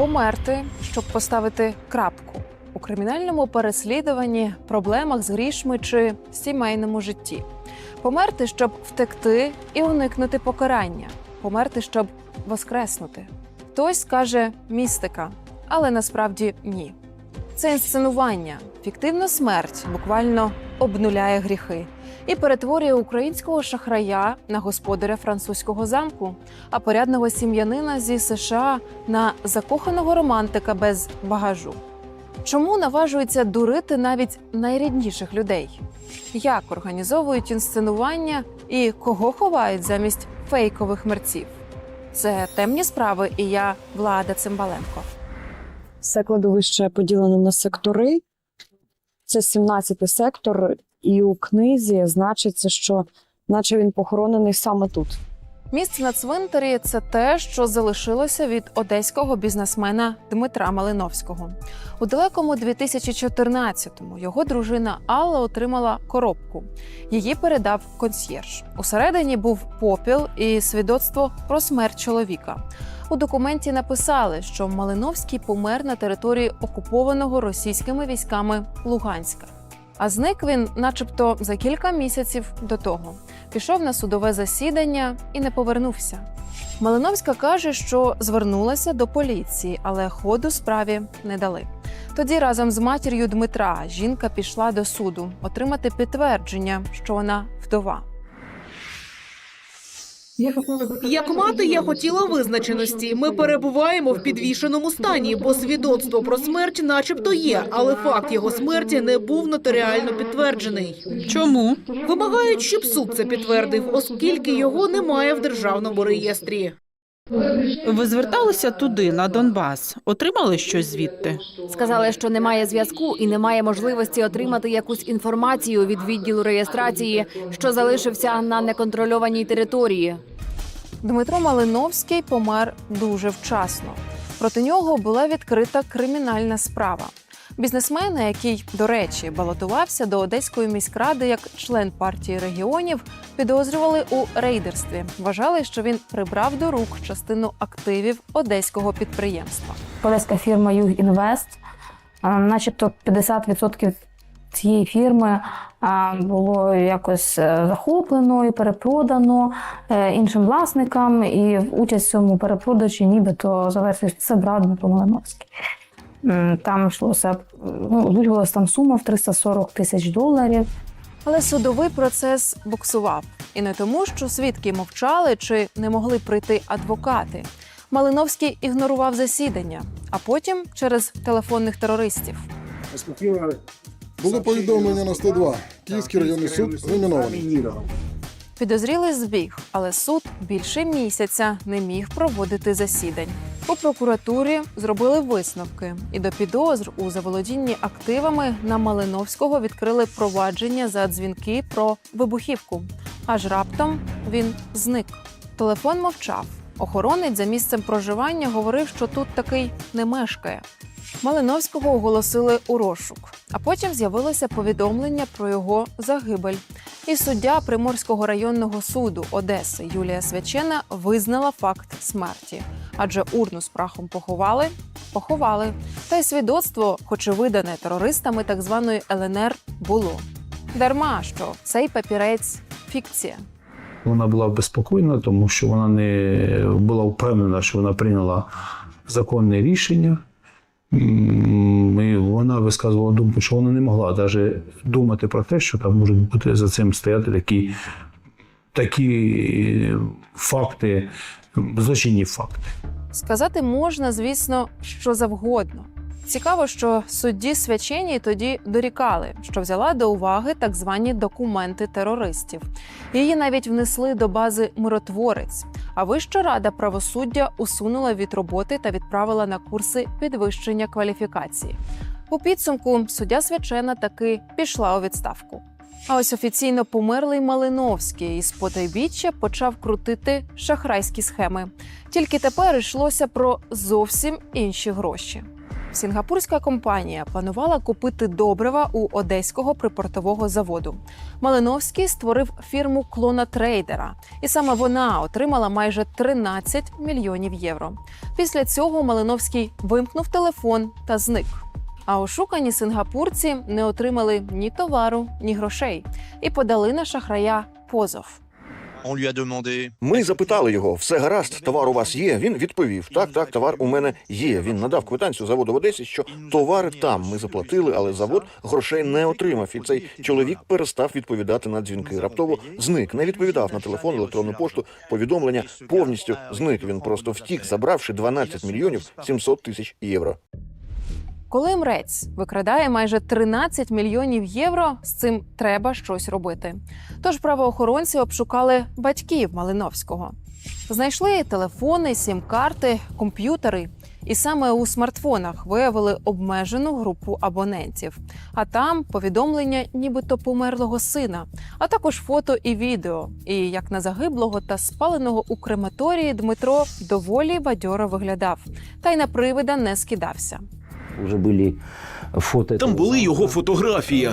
померти, щоб поставити крапку у кримінальному переслідуванні, проблемах з грішми чи сімейному житті. Померти, щоб втекти і уникнути покарання, померти, щоб воскреснути. Хтось скаже містика, але насправді ні. Це інсценування, фіктивна смерть буквально обнуляє гріхи і перетворює українського шахрая на господаря французького замку, а порядного сім'янина зі США на закоханого романтика без багажу. Чому наважуються дурити навіть найрідніших людей? Як організовують інсценування і кого ховають замість фейкових мерців? Це темні справи, і я Влада Цимбаленко. Все кладовище поділено на сектори. Це 17 сектор, і у книзі значиться, що наче він похоронений саме тут. Місце на цвинтарі це те, що залишилося від одеського бізнесмена Дмитра Малиновського. У далекому 2014-му його дружина Алла отримала коробку. Її передав консьєрж. Усередині був попіл і свідоцтво про смерть чоловіка. У документі написали, що Малиновський помер на території окупованого російськими військами Луганська. А зник він, начебто, за кілька місяців до того пішов на судове засідання і не повернувся. Малиновська каже, що звернулася до поліції, але ходу справі не дали. Тоді разом з матір'ю Дмитра жінка пішла до суду отримати підтвердження, що вона вдова. Як мати, я хотіла визначеності. Ми перебуваємо в підвішеному стані, бо свідоцтво про смерть, начебто, є, але факт його смерті не був нотаріально підтверджений. Чому? Вимагають, щоб суд це підтвердив, оскільки його немає в державному реєстрі. Ви зверталися туди, на Донбас, отримали щось звідти? Сказали, що немає зв'язку і немає можливості отримати якусь інформацію від відділу реєстрації, що залишився на неконтрольованій території. Дмитро Малиновський помер дуже вчасно. Проти нього була відкрита кримінальна справа. Бізнесмена, який, до речі, балотувався до одеської міськради як член партії регіонів, підозрювали у рейдерстві. Вважали, що він прибрав до рук частину активів одеського підприємства. Полеська фірма Югінвест, начебто 50% цієї фірми було якось е, захоплено і перепродано е, іншим власникам, і участь в цьому перепродажі нібито за версією це брат Дмитро Малиновський. Там йшлося, ну, озвучувалася там сума в 340 тисяч доларів. Але судовий процес буксував і не тому, що свідки мовчали чи не могли прийти адвокати. Малиновський ігнорував засідання, а потім через телефонних терористів. Було повідомлення на 102. Київський районний суд замінований. Підозрілий збіг, але суд більше місяця не міг проводити засідань. У прокуратурі зробили висновки, і до підозр у заволодінні активами на Малиновського відкрили провадження за дзвінки про вибухівку. Аж раптом він зник. Телефон мовчав. Охоронець за місцем проживання говорив, що тут такий не мешкає. Малиновського оголосили у розшук, а потім з'явилося повідомлення про його загибель. І суддя Приморського районного суду Одеси Юлія Свячена визнала факт смерті, адже урну з прахом поховали, поховали. Та й свідоцтво, хоч і видане терористами так званої ЛНР, було. Дарма що цей папірець фікція. Вона була безпокійна, тому що вона не була впевнена, що вона прийняла законне рішення. М, І вона висказувала думку, що вона не могла навіть думати про те, що там можуть бути за цим стояти такі, такі факти, злочинні факти. Сказати можна, звісно, що завгодно. Цікаво, що судді свячені тоді дорікали, що взяла до уваги так звані документи терористів. Її навіть внесли до бази миротворець. А Вища рада правосуддя усунула від роботи та відправила на курси підвищення кваліфікації. У підсумку суддя свячена таки пішла у відставку. А ось офіційно померлий Малиновський із потайбіччя почав крутити шахрайські схеми. Тільки тепер йшлося про зовсім інші гроші. Сінгапурська компанія планувала купити добрива у одеського припортового заводу. Малиновський створив фірму клона трейдера, і саме вона отримала майже 13 мільйонів євро. Після цього Малиновський вимкнув телефон та зник. А ошукані сингапурці не отримали ні товару, ні грошей і подали на шахрая позов. Ми запитали його, все гаразд, товар у вас є. Він відповів: так, так, товар у мене є. Він надав квитанцію заводу в Одесі, що товари там. Ми заплатили, але завод грошей не отримав. І цей чоловік перестав відповідати на дзвінки. Раптово зник, не відповідав на телефон, електронну пошту, повідомлення. Повністю зник. Він просто втік, забравши 12 мільйонів 700 тисяч євро. Коли мрець викрадає майже 13 мільйонів євро, з цим треба щось робити. Тож правоохоронці обшукали батьків Малиновського. Знайшли телефони, сім-карти, комп'ютери. І саме у смартфонах виявили обмежену групу абонентів. А там повідомлення нібито померлого сина, а також фото і відео. І як на загиблого та спаленого у крематорії Дмитро доволі бадьоро виглядав, та й на привида не скидався. Уже були фото. Там були його фотографії.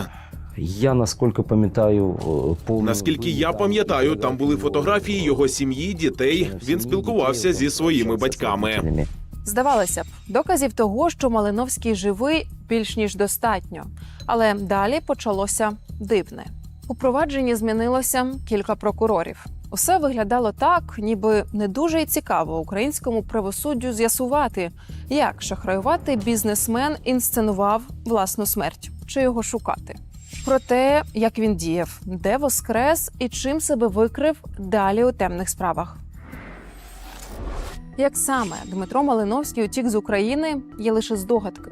Я наскільки пам'ятаю, Наскільки я пам'ятаю, там були фотографії його сім'ї, дітей. Він спілкувався зі своїми батьками. Здавалося б, доказів того, що Малиновський живий, більш ніж достатньо. Але далі почалося дивне. У провадженні змінилося кілька прокурорів. Усе виглядало так, ніби не дуже цікаво українському правосуддю з'ясувати, як шахраюватий бізнесмен інсценував власну смерть чи його шукати. Про те, як він діяв, де воскрес і чим себе викрив далі у темних справах. Як саме Дмитро Малиновський утік з України, є лише здогадки.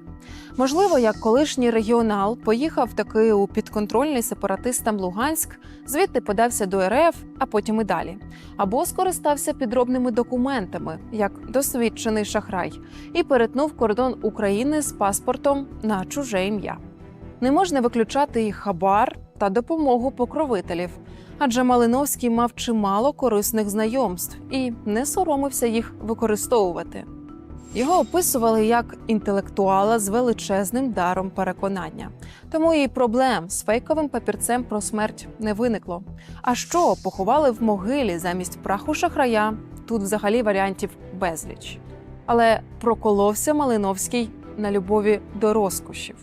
Можливо, як колишній регіонал поїхав таки у підконтрольний сепаратистам Луганськ, звідти подався до РФ, а потім і далі, або скористався підробними документами, як досвідчений шахрай, і перетнув кордон України з паспортом на чуже ім'я. Не можна виключати і хабар та допомогу покровителів, адже Малиновський мав чимало корисних знайомств і не соромився їх використовувати. Його описували як інтелектуала з величезним даром переконання. Тому і проблем з фейковим папірцем про смерть не виникло. А що поховали в могилі замість праху шахрая? Тут взагалі варіантів безліч. Але проколовся Малиновський на любові до розкошів.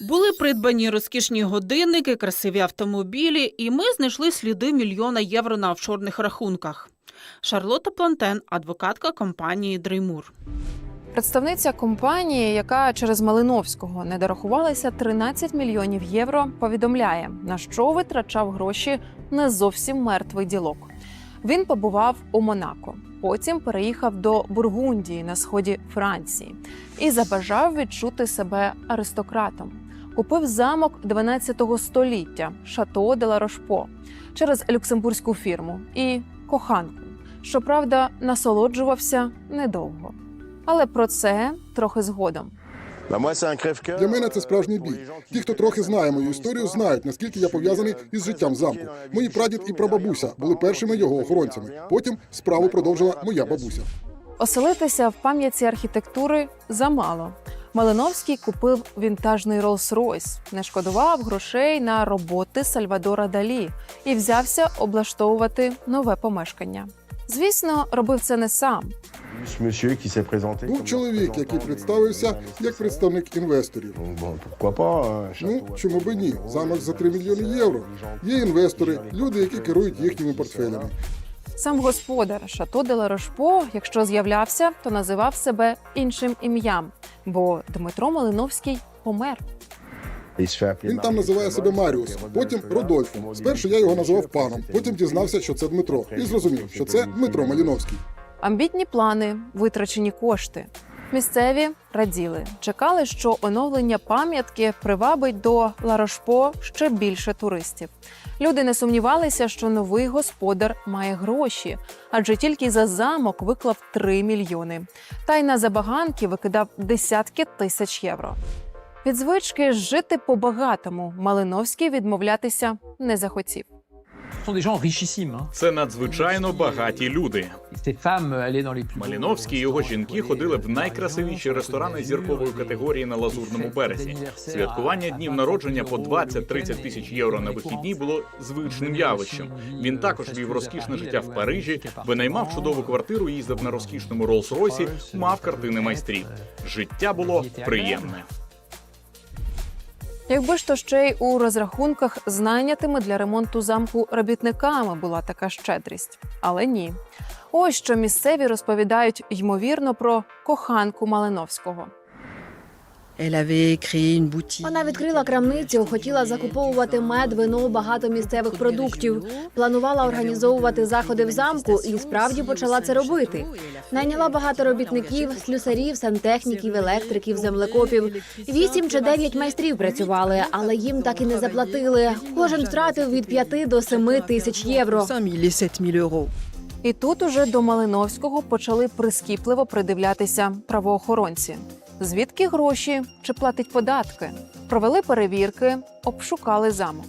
Були придбані розкішні годинники, красиві автомобілі, і ми знайшли сліди мільйона євро на офшорних рахунках. Шарлота Плантен, адвокатка компанії Дреймур. Представниця компанії, яка через Малиновського не дорахувалася 13 мільйонів євро, повідомляє, на що витрачав гроші не зовсім мертвий ділок. Він побував у Монако, потім переїхав до Бургундії на сході Франції і забажав відчути себе аристократом. Купив замок 12 століття Шато де ла Рошпо через люксембурзьку фірму і коханку. Щоправда, насолоджувався недовго. Але про це трохи згодом. Для мене це справжній бій. Ті, хто трохи знає мою історію, знають, наскільки я пов'язаний із життям замку. Мої прадід і прабабуся були першими його охоронцями. Потім справу продовжила моя бабуся. Оселитися в пам'яті архітектури замало. Малиновський купив вінтажний Rolls-Royce, не шкодував грошей на роботи Сальвадора Далі і взявся облаштовувати нове помешкання. Звісно, робив це не сам. Був чоловік, який представився як представник інвесторів. Ну чому би ні? Замок за 3 мільйони євро. Є інвестори, люди, які керують їхніми портфелями. Сам господар Шато де ла Рошпо, якщо з'являвся, то називав себе іншим ім'ям, бо Дмитро Малиновський помер. Він там називає себе Маріус, потім Родольфом. Спершу я його називав паном, потім дізнався, що це Дмитро, і зрозумів, що це Дмитро Маліновський. Амбітні плани, витрачені кошти. Місцеві раділи, чекали, що оновлення пам'ятки привабить до Ларошпо ще більше туристів. Люди не сумнівалися, що новий господар має гроші, адже тільки за замок виклав 3 мільйони. Та й на забаганки викидав десятки тисяч євро. Від звички жити по-багатому Малиновський відмовлятися не захотів. Це надзвичайно багаті люди. Маліновський і його жінки ходили в найкрасивіші ресторани зіркової категорії на лазурному березі. Святкування днів народження по 20-30 тисяч євро на вихідні було звичним явищем. Він також вів розкішне життя в Парижі, винаймав чудову квартиру, їздив на розкішному Роллс-Ройсі, мав картини майстрів. Життя було приємне. Якби ж то ще й у розрахунках з найнятими для ремонту замку робітниками була така щедрість, але ні. Ось що місцеві розповідають ймовірно про коханку Малиновського. Вона відкрила крамницю, хотіла закуповувати мед, вино, багато місцевих продуктів. Планувала організовувати заходи в замку і справді почала це робити. Найняла багато робітників, слюсарів, сантехніків, електриків, землекопів. Вісім чи дев'ять майстрів працювали, але їм так і не заплатили. Кожен втратив від п'яти до семи тисяч євро. І тут уже до Малиновського почали прискіпливо придивлятися правоохоронці. Звідки гроші чи платить податки? Провели перевірки, обшукали замок.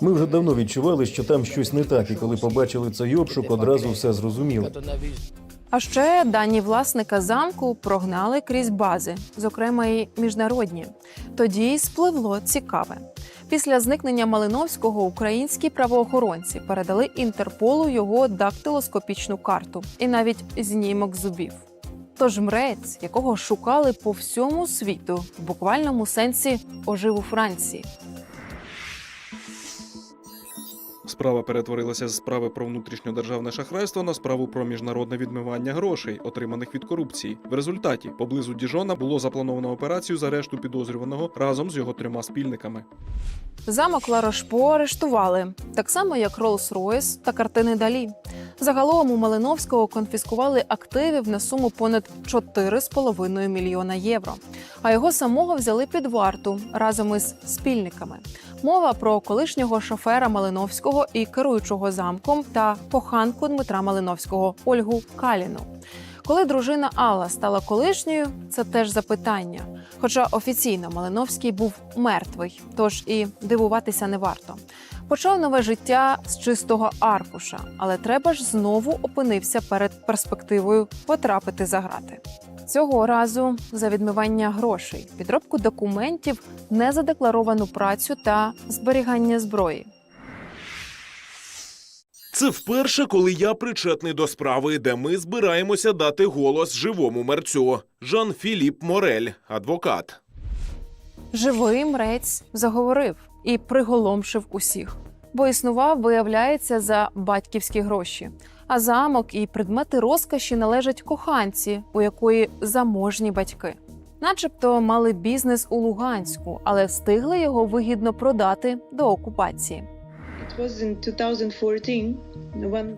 Ми вже давно відчували, що там щось не так, і коли побачили цей обшук, одразу все зрозуміли. А ще дані власника замку прогнали крізь бази, зокрема і міжнародні. Тоді й спливло цікаве. Після зникнення Малиновського українські правоохоронці передали Інтерполу його дактилоскопічну карту і навіть знімок зубів. Тож мрець, якого шукали по всьому світу, в буквальному сенсі ожив у Франції. Справа перетворилася з справи про внутрішньодержавне шахрайство на справу про міжнародне відмивання грошей, отриманих від корупції. В результаті поблизу Діжона було заплановано операцію з арешту підозрюваного разом з його трьома спільниками. Замок Ларошпо арештували, так само як Роллс-Ройс та картини Далі. Загалом у Малиновського конфіскували активів на суму понад 4,5 мільйона євро. А його самого взяли під варту разом із спільниками. Мова про колишнього шофера Малиновського і керуючого замком та коханку Дмитра Малиновського Ольгу Каліну. Коли дружина Алла стала колишньою, це теж запитання. Хоча офіційно Малиновський був мертвий, тож і дивуватися не варто. Почав нове життя з чистого аркуша, але треба ж знову опинився перед перспективою потрапити за грати. Цього разу за відмивання грошей, підробку документів, незадекларовану працю та зберігання зброї. Це вперше, коли я причетний до справи, де ми збираємося дати голос живому мерцю. Жан Філіп Морель, адвокат. Живий мрець заговорив і приголомшив усіх, бо існував, виявляється, за батьківські гроші. А замок і предмети розкоші належать коханці, у якої заможні батьки. Начебто мали бізнес у Луганську, але встигли його вигідно продати до окупації.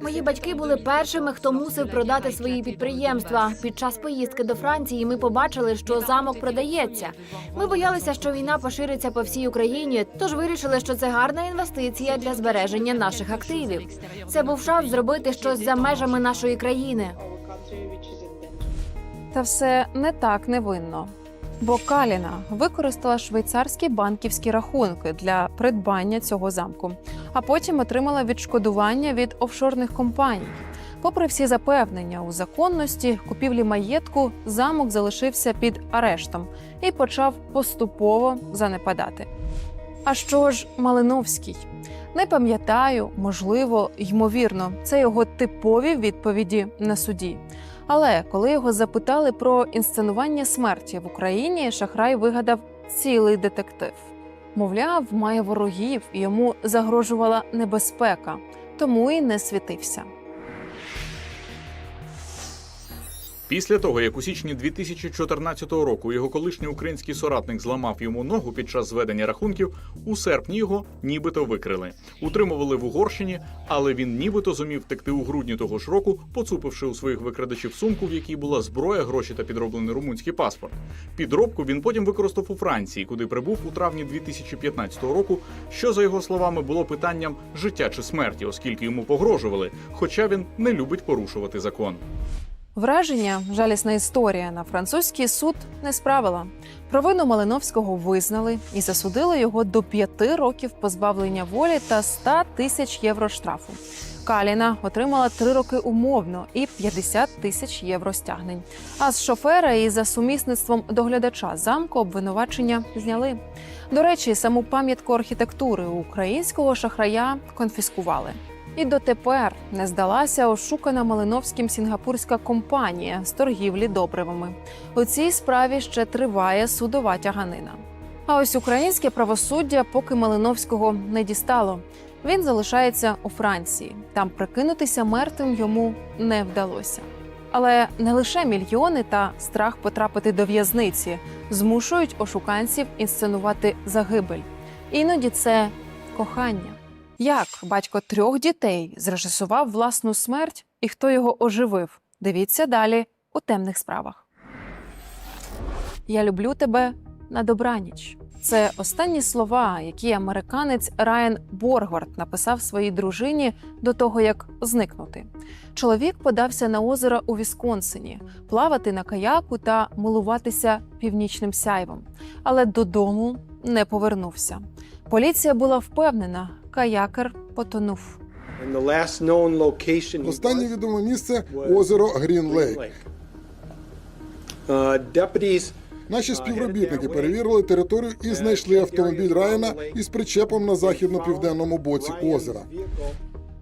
Мої батьки були першими, хто мусив продати свої підприємства. Під час поїздки до Франції ми побачили, що замок продається. Ми боялися, що війна пошириться по всій Україні, тож вирішили, що це гарна інвестиція для збереження наших активів. Це був шанс зробити щось за межами нашої країни. Та все не так невинно. Бо Каліна використала швейцарські банківські рахунки для придбання цього замку, а потім отримала відшкодування від офшорних компаній. Попри всі запевнення у законності купівлі маєтку, замок залишився під арештом і почав поступово занепадати. А що ж Малиновський? Не пам'ятаю, можливо, ймовірно, це його типові відповіді на суді. Але коли його запитали про інсценування смерті в Україні, шахрай вигадав цілий детектив. Мовляв, має ворогів і йому загрожувала небезпека, тому і не світився. Після того, як у січні 2014 року його колишній український соратник зламав йому ногу під час зведення рахунків, у серпні його нібито викрили. Утримували в Угорщині, але він нібито зумів втекти у грудні того ж року, поцупивши у своїх викрадачів сумку, в якій була зброя, гроші та підроблений румунський паспорт. Підробку він потім використав у Франції, куди прибув у травні 2015 року, що за його словами було питанням життя чи смерті, оскільки йому погрожували, хоча він не любить порушувати закон. Враження, жалісна історія на французький суд не справила. Провину Малиновського визнали і засудили його до п'яти років позбавлення волі та 100 тисяч євро штрафу. Каліна отримала три роки умовно і 50 тисяч євро стягнень. А з шофера і за сумісництвом доглядача замку обвинувачення зняли. До речі, саму пам'ятку архітектури українського шахрая конфіскували. І дотепер не здалася ошукана Малиновським сінгапурська компанія з торгівлі добривами. У цій справі ще триває судова тяганина. А ось українське правосуддя поки Малиновського не дістало. Він залишається у Франції. Там прикинутися мертвим йому не вдалося. Але не лише мільйони та страх потрапити до в'язниці змушують ошуканців інсценувати загибель. Іноді це кохання. Як батько трьох дітей зрежисував власну смерть і хто його оживив? Дивіться далі у темних справах. Я люблю тебе на добраніч. Це останні слова, які американець Райан Боргвард написав своїй дружині до того, як зникнути. Чоловік подався на озеро у Вісконсині, плавати на каяку та милуватися північним сяйвом, але додому не повернувся. Поліція була впевнена, каякер потонув. Останнє відоме місце озеро Грін Лейк. Наші співробітники перевірили територію і знайшли автомобіль Райана із причепом на західно-південному боці озера.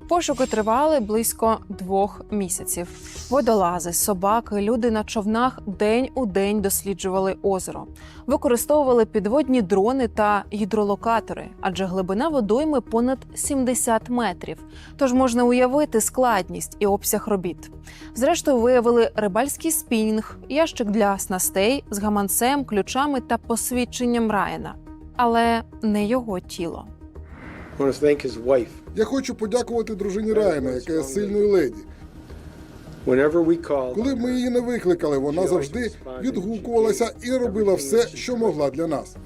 Пошуки тривали близько двох місяців. Водолази, собаки, люди на човнах день у день досліджували озеро, використовували підводні дрони та гідролокатори, адже глибина водойми понад 70 метрів. Тож можна уявити складність і обсяг робіт. Зрештою, виявили рибальський спінінг, ящик для снастей з гаманцем, ключами та посвідченням Райана, але не його тіло. Я хочу подякувати дружині Райана, яка є сильною леді. Коли б ми її не викликали, вона завжди відгукувалася і робила все, що могла для нас.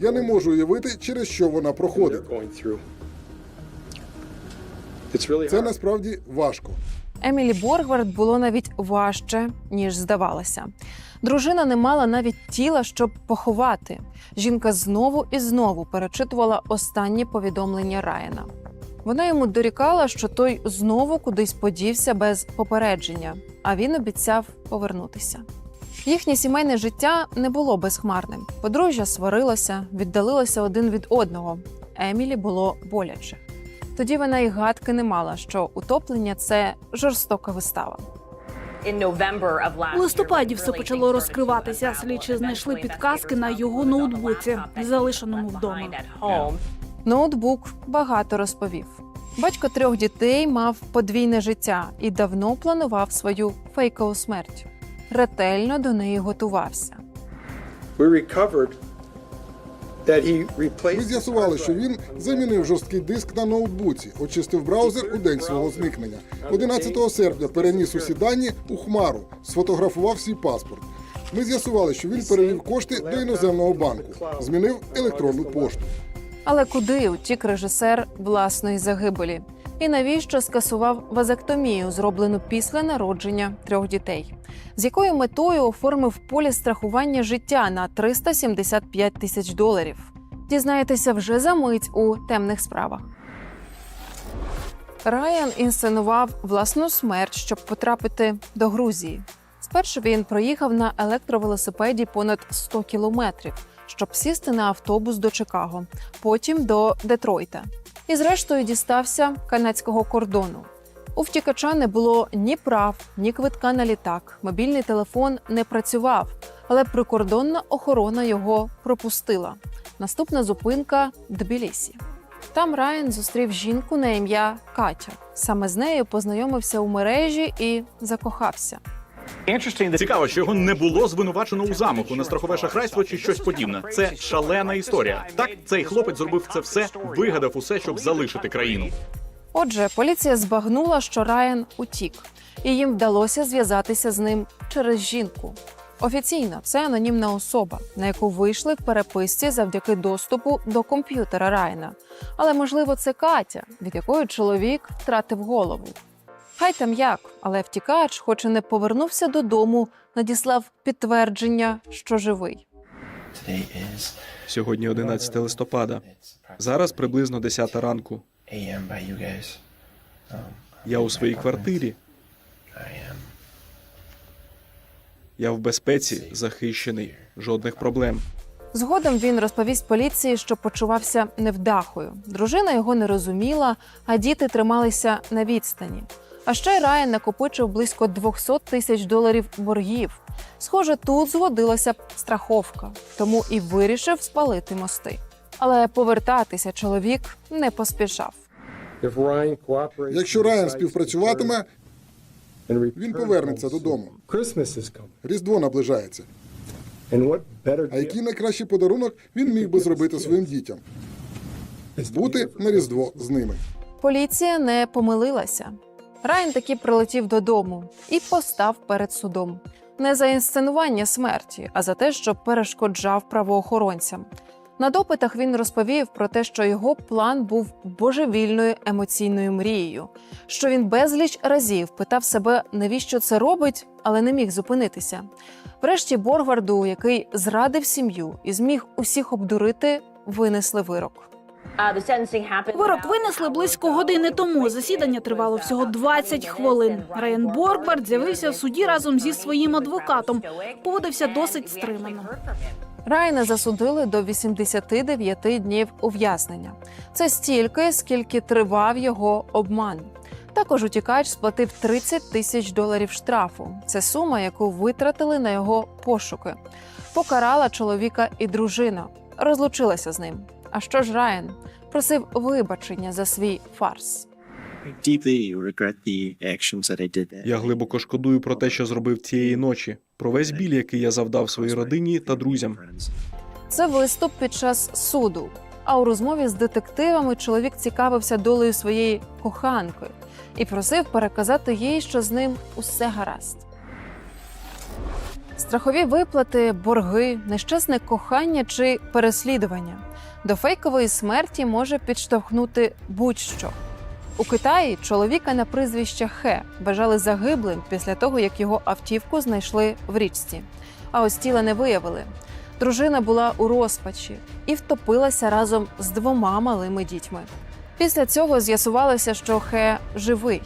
Я не можу уявити, через що вона проходить. Це насправді важко. Емілі Боргвард було навіть важче, ніж здавалося. Дружина не мала навіть тіла, щоб поховати. Жінка знову і знову перечитувала останні повідомлення Райана. Вона йому дорікала, що той знову кудись подівся без попередження, а він обіцяв повернутися. Їхнє сімейне життя не було безхмарним. Подружжя сварилося, віддалилося один від одного. Емілі було боляче. Тоді вона й гадки не мала, що утоплення це жорстока вистава. У листопаді все почало розкриватися. Слідчі знайшли підказки на його ноутбуці, залишеному вдома. Ноутбук багато розповів. Батько трьох дітей мав подвійне життя і давно планував свою фейкову смерть. Ретельно до неї готувався. Ми з'ясували, що він замінив жорсткий диск на ноутбуці, очистив браузер у день свого зникнення. 11 серпня переніс усі дані у хмару, сфотографував свій паспорт. Ми з'ясували, що він перевів кошти до іноземного банку, змінив електронну пошту. Але куди утік режисер власної загибелі? І навіщо скасував вазектомію, зроблену після народження трьох дітей? З якою метою оформив поліс страхування життя на 375 тисяч доларів? Дізнаєтеся вже за мить у темних справах. Райан інсценував власну смерть, щоб потрапити до Грузії. Спершу він проїхав на електровелосипеді понад 100 кілометрів, щоб сісти на автобус до Чикаго, потім до Детройта. І зрештою дістався канадського кордону. У втікача не було ні прав, ні квитка на літак. Мобільний телефон не працював, але прикордонна охорона його пропустила. Наступна зупинка Тбілісі. Там Райан зустрів жінку на ім'я Катя. Саме з нею познайомився у мережі і закохався. Цікаво, що його не було звинувачено у замаху на страхове шахрайство чи щось подібне. Це шалена історія. Так, цей хлопець зробив це все, вигадав усе, щоб залишити країну. Отже, поліція збагнула, що Райан утік, і їм вдалося зв'язатися з ним через жінку. Офіційно це анонімна особа, на яку вийшли в переписці завдяки доступу до комп'ютера Райана. Але можливо, це Катя, від якої чоловік втратив голову. Хай там як, але втікач, хоч і не повернувся додому, надіслав підтвердження, що живий. Сьогодні 11 листопада. Зараз приблизно 10 ранку. Я у своїй квартирі. Я в безпеці, захищений, жодних проблем. Згодом він розповість поліції, що почувався невдахою. Дружина його не розуміла, а діти трималися на відстані. А ще й Райан накопичив близько 200 тисяч доларів боргів. Схоже, тут згодилася страховка, тому і вирішив спалити мости. Але повертатися чоловік не поспішав. Якщо Райан співпрацюватиме, він повернеться додому. Різдво наближається. А який найкращий подарунок він міг би зробити своїм дітям? Бути на Різдво з ними. Поліція не помилилася. Райан таки прилетів додому і постав перед судом. Не за інсценування смерті, а за те, що перешкоджав правоохоронцям. На допитах він розповів про те, що його план був божевільною емоційною мрією, що він безліч разів питав себе, навіщо це робить, але не міг зупинитися. Врешті Боргварду, який зрадив сім'ю і зміг усіх обдурити, винесли вирок. Вирок винесли близько години тому. Засідання тривало всього 20 хвилин. Райан Боргвард з'явився в суді разом зі своїм адвокатом. Поводився досить стримано. Райана засудили до 89 днів ув'язнення. Це стільки, скільки тривав його обман. Також утікач сплатив 30 тисяч доларів штрафу. Це сума, яку витратили на його пошуки. Покарала чоловіка і дружина, розлучилася з ним. А що ж Райан просив вибачення за свій фарс. Я глибоко шкодую про те, що зробив цієї ночі, про весь біль, який я завдав своїй родині та друзям. Це виступ під час суду. А у розмові з детективами чоловік цікавився долею своєї коханки і просив переказати їй, що з ним усе гаразд. Страхові виплати, борги, нещасне кохання чи переслідування до фейкової смерті може підштовхнути будь-що. У Китаї чоловіка на прізвище Хе вважали загиблим після того, як його автівку знайшли в річці. А ось тіла не виявили. Дружина була у розпачі і втопилася разом з двома малими дітьми. Після цього з'ясувалося, що Хе живий.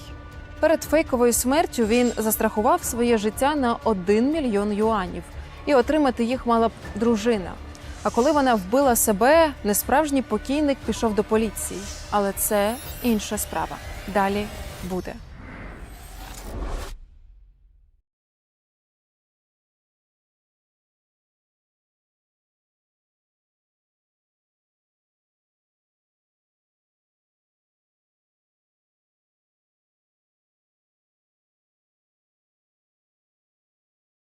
Перед фейковою смертю він застрахував своє життя на 1 мільйон юанів, і отримати їх мала б дружина. А коли вона вбила себе, несправжній покійник пішов до поліції. Але це інша справа. Далі буде.